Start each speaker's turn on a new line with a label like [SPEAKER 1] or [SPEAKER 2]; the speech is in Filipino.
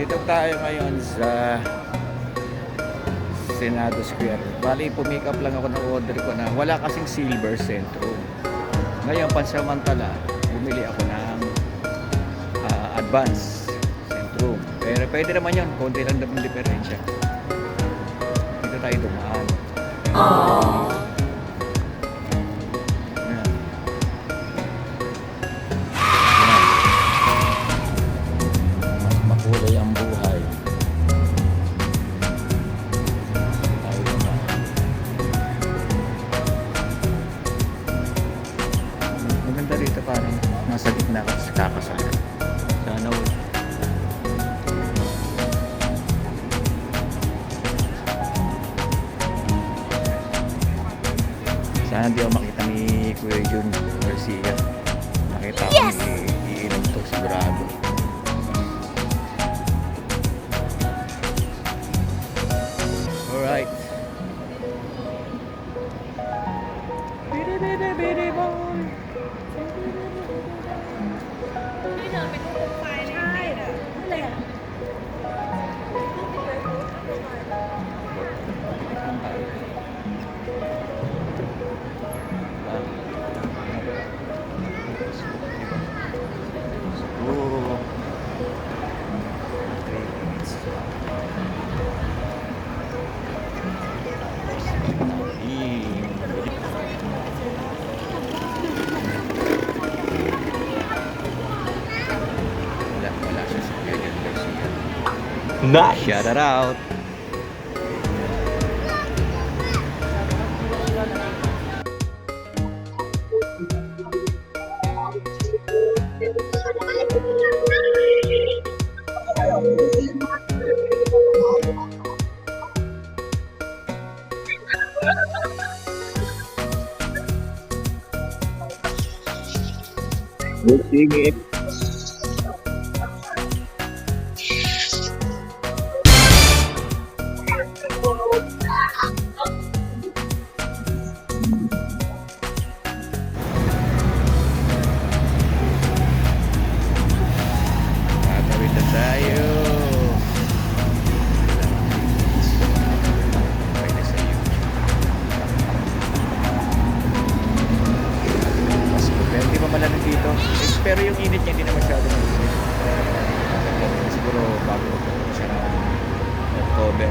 [SPEAKER 1] Dito tayo ngayon sa Senado Square. Bali, pumick up lang ako ng order ko na wala kasing silver centro. Ngayon, pansamantala, bumili ako ng ah, advance centro. Pero pwede naman yun, konti lang naman diferensya. Dito tayo dumaan. Ayan. Nasa gitna ka sa kakasal ka. Sana all. Sana di ako makita ni Kuya Jun Garcia. Nakita ko
[SPEAKER 2] Yes!
[SPEAKER 1] iinom to sigurado.
[SPEAKER 3] Nice.
[SPEAKER 1] Shout it out.
[SPEAKER 3] Sige.
[SPEAKER 1] Tatawid Pero yung init niya hindi na masyado malamig. Siguro bago siya ng October.